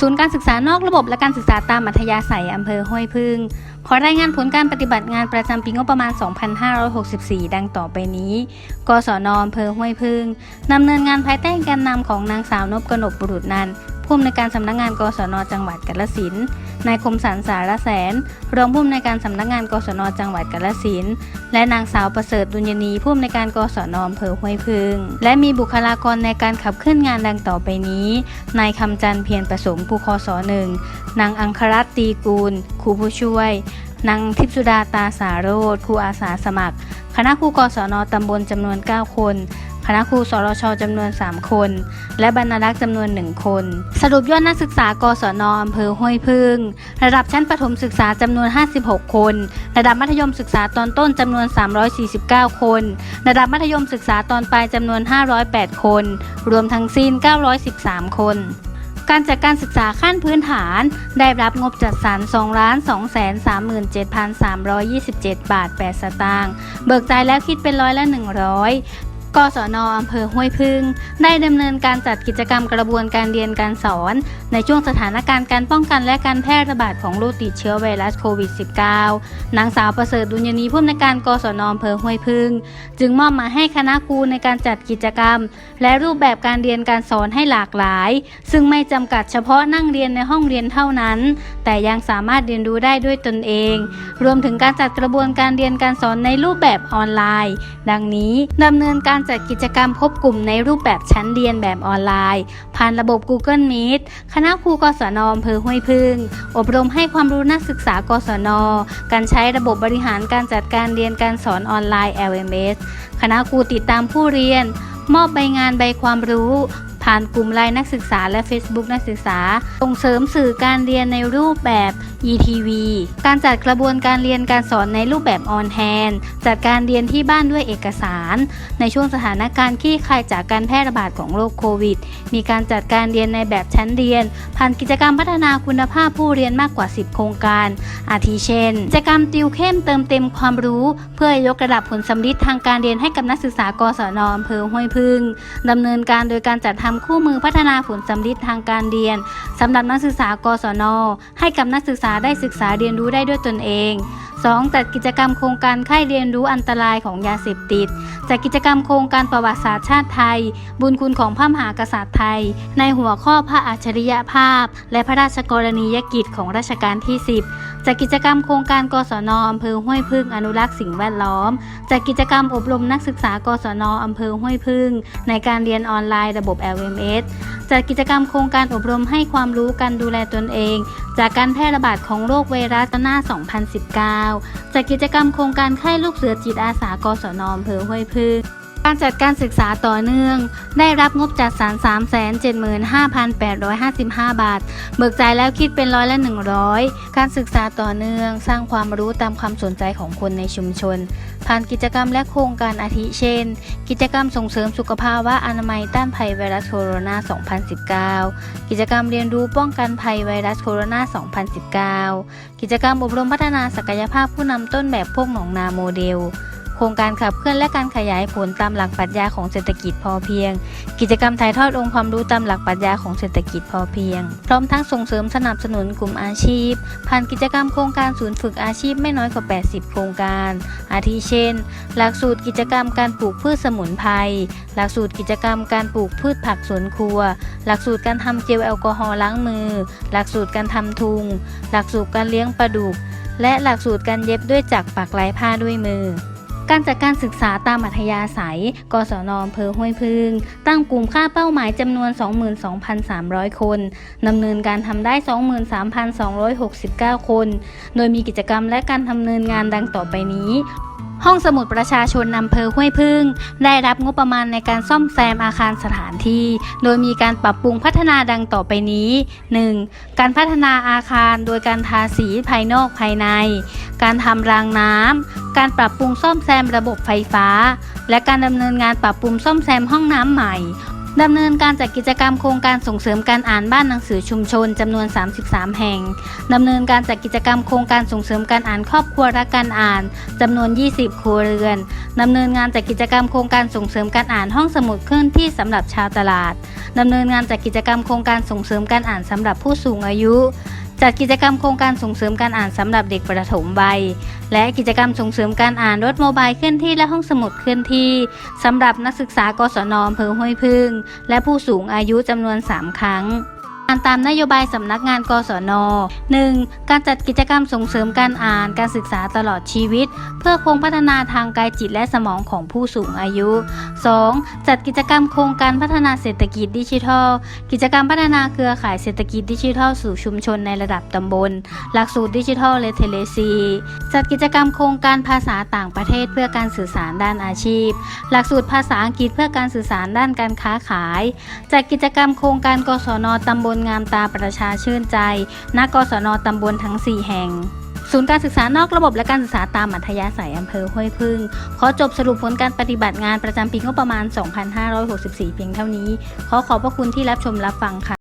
ศูนย์การศึกษานอกระบบและการศึกษาตามอัธยาศัยอำเภอห้วยพึ่ง ขอรายงานผลการปฏิบัติงานประจำปีงบประมาณ 2564 ดังต่อไปนี้ กศนอำเภอห้วยพึ่งดำเนินงานภายใต้การนำของนางสาวนพกนบบุรุษนันผู้อำนวยการสำนักงานกศนจังหวัดกาฬสินธุ์ นายคมสันสารแสน รองผู้อำนวยการสำนักงานกศนจังหวัดกาฬสินธุ์และนางสาวประเสริฐดุลยนีผู้อำนวยการกศนอำเภอห้วยพึ่งและมีบุคลากรในการขับเคลื่อนงานดังต่อไปนี้นายคำจันทร์เพียรประสงค์ผู้คอสอหนึ่งนางอังครัตตีกูลครูผู้ช่วย นางทิพย์สุดาตาสาโรธครูอาสาสมัคร คณะครูกศนตำบลจำนวน 9 คน ณะครูสรชจำนวน 3 คน และบรรณารักษ์จำนวน 1 คน สรุปยอดนักศึกษากศนอำเภอห้วยพึ่ง ระดับชั้นประถมศึกษาจำนวน 56 คน ระดับมัธยมศึกษาตอนต้นจำนวน 349 คน ระดับมัธยมศึกษาตอนปลายจำนวน 508 คน รวมทั้งสิ้น 913 คนการจัดการศึกษาขั้นพื้นฐานได้รับงบจัดสรร2 2 3 7 3 2 7 บาท 8 สตางค์ เบิกจ่ายแล้วคิดเป็นร้อยละ100 กศนอำเภอห้วยพึ่ง ได้ดำเนินการจัดกิจกรรมกระบวนการเรียนการสอน ในช่วงสถานการณ์การป้องกันและการแพร่ระบาดของโรคติดเชื้อไวรัสโควิด -19 นางสาวประเสริฐดุลยนีผู้อำนวยการกศนอำเภอห้วยพึ่ง จึงมอบหมายให้คณะครูในการจัดกิจกรรม และรูปแบบการเรียนการสอนให้หลากหลาย ซึ่งไม่จำกัดเฉพาะนั่งเรียนในห้องเรียนเท่านั้น แต่ยังสามารถเรียนรู้ได้ด้วยตนเอง รวมถึงการจัดกระบวนการเรียนการสอนในรูปแบบออนไลน์ ดังนี้ดำเนินการจัดกิจกรรมพบกลุ่มในรูปแบบชั้นเรียนแบบออนไลน์ ผ่านระบบ Google Meet คณะครูกศนอำเภอห้วยพึ่ง อบรมให้ความรู้นักศึกษากศน การใช้ระบบบริหารการจัดการเรียนการสอนออนไลน์ LMS คณะครูติดตามผู้เรียน มอบใบงานใบความรู้ ผ่านกลุ่มไลน์นักศึกษาและ Facebook นักศึกษา ส่งเสริมสื่อการเรียนในรูปแบบ ETV การจัดกระบวนการเรียนการสอนในรูปแบบออนแฮนจัดการเรียนที่บ้านด้วยเอกสาร ในช่วงสถานการณ์คลี่คลายจากการแพร่ระบาดของโรคโควิด มีการจัดการเรียนในแบบชั้นเรียน ผ่านกิจกรรมพัฒนาคุณภาพผู้เรียนมากกว่า 10 โครงการ อาทิเช่น กิจกรรมติวเข้มเติมเต็มความรู้ เพื่อยกระดับผลสำลิดทางการเรียนให้กับนักศึกษากศนอำเภอห้วยพึ่งดำเนินการโดยการจัดทำคู่มือพัฒนาผลสำลิดทางการเรียนสำหรับนักศึกษากศน ให้กับนักศึกษาได้ศึกษาเรียนรู้ได้ด้วยตนเอง 2. จัดกิจกรรมโครงการค่ายเรียนรู้อันตรายของยาเสพติด จัดกิจกรรมโครงการประวัติศาสตร์ชาติไทย บุญคุณของพระมหากษัตริย์ไทย ในหัวข้อพระอัจฉริยภาพ และพระราชกรณียกิจของรัชกาลที่ 10 จัดกิจกรรมโครงการกศนอำเภอห้วยพึ่งอนุรักษ์สิ่งแวดล้อม จัดกิจกรรมอบรมนักศึกษากศนอำเภอห้วยพึ่ง ในการเรียนออนไลน์ระบบ LMS จัดกิจกรรมโครงการอบรมให้ความรู้การดูแลตนเอง จากการแพร่ระบาดของโรคไวรัสหน้า2019 จัดกิจกรรมโครงการค่ายลูกเสือจิตอาสากศนอำเภอห้วยพึ่ง การจัดการศึกษาต่อเนื่อง ได้รับงบจัดสรร 375,855 บาท เบิกจ่ายแล้วคิดเป็นร้อยละ 100 การศึกษาต่อเนื่อง สร้างความรู้ตามความสนใจของคนในชุมชน ผ่านกิจกรรมและโครงการอาทิเช่น กิจกรรมส่งเสริมสุขภาวะอนามัยต้านภัยไวรัสโคโรนา 2019 กิจกรรมเรียนรู้ป้องกันภัยไวรัสโคโรนา 2019 กิจกรรมอบรมพัฒนาศักยภาพผู้นำต้นแบบพวกหนองนาโมเดล ครงการขับเคลื่อนและการขยายผลตามหลักปรัชญาของเศรษฐกิจพอเพียง กิจกรรมถ่ายทอดองค์ความรู้ตามหลักปรัชญาของเศรษฐกิจพอเพียง พร้อมทั้งส่งเสริมสนับสนุนกลุ่มอาชีพ ผ่านกิจกรรมโครงการศูนย์ฝึกอาชีพไม่น้อยกว่า 80 โครงการ อาทิเช่น หลักสูตรกิจกรรมการปลูกพืชสมุนไพร หลักสูตรกิจกรรมการปลูกพืชผักสวนครัว หลักสูตรการทำเจลแอลกอฮอล์ล้างมือ หลักสูตรการทำทุง หลักสูตรการเลี้ยงปลาดุก และหลักสูตรการเย็บด้วยจักรปักลายผ้าด้วยมือ การจัดการศึกษาตามอัธยาศัย กศนอำเภอห้วยพึ่ง ตั้งกลุ่มค่าเป้าหมายจำนวน 22,300 คนดำเนินการทำได้ 23,269 คน โดยมีกิจกรรมและการดำเนินงานดังต่อไปนี้ ห้องสมุดประชาชนอำเภอห้วยพึ่ง ได้รับงบประมาณในการซ่อมแซมอาคารสถานที่ โดยมีการปรับปรุงพัฒนาดังต่อไปนี้ 1. การพัฒนาอาคารโดยการทาสีภายนอกภายใน การทำรางน้ำ การปรับปรุงซ่อมแซมระบบไฟฟ้า และการดำเนินงานปรับปรุงซ่อมแซมห้องน้ำใหม่ ดำเนินการจัดกิจกรรมโครงการส่งเสริมการอ่านบ้านหนังสือชุมชนจำนวน 33 แห่ง ดำเนินการจัดกิจกรรมโครงการส่งเสริมการอ่านครอบครัวรักการอ่านจำนวน 20 ครัวเรือน ดำเนินงานจัดกิจกรรมโครงการส่งเสริมการอ่านห้องสมุดเคลื่อนที่สำหรับชาวตลาด ดำเนินงานจัดกิจกรรมโครงการส่งเสริมการอ่านสำหรับผู้สูงอายุ จัดกิจกรรมโครงการส่งเสริมการอ่านสำหรับเด็กประถมวัย และกิจกรรมส่งเสริมการอ่านรถโมบายเคลื่อนที่และห้องสมุดเคลื่อนที่สำหรับนักศึกษากศนอำเภอห้วยพึ่ง และผู้สูงอายุจำนวน 3 ครั้ง ตามนโยบายสำนักงานกศน 1. การจัดกิจกรรมส่งเสริมการอ่านการศึกษาตลอดชีวิต เพื่อคงพัฒนาทางกายจิตและสมองของผู้สูงอายุ 2. จัดกิจกรรมโครงการพัฒนาเศรษฐกิจดิจิทัล กิจกรรมพัฒนาเครือข่ายเศรษฐกิจดิจิทัลสู่ชุมชนในระดับตำบล หลักสูตรดิจิทัลเลเทเลซีจัดกิจกรรมโครงการภาษาต่างประเทศเพื่อการสื่อสารด้านอาชีพ หลักสูตรภาษาอังกฤษเพื่อการสื่อสารด้านการค้าขาย จัดกิจกรรมโครงการกศนตำบลงามตาประชาชื่นใจ ณ กศนตำบลทั้ง 4 แห่ง ศูนย์การศึกษานอกระบบและการศึกษาตามอัธยาศัยอำเภอห้วยพึ่ง ขอจบสรุปผลการปฏิบัติงานประจำปีงบประมาณ 2564 เพียงเท่านี้ ขอขอบพระคุณที่รับชมรับฟังค่ะ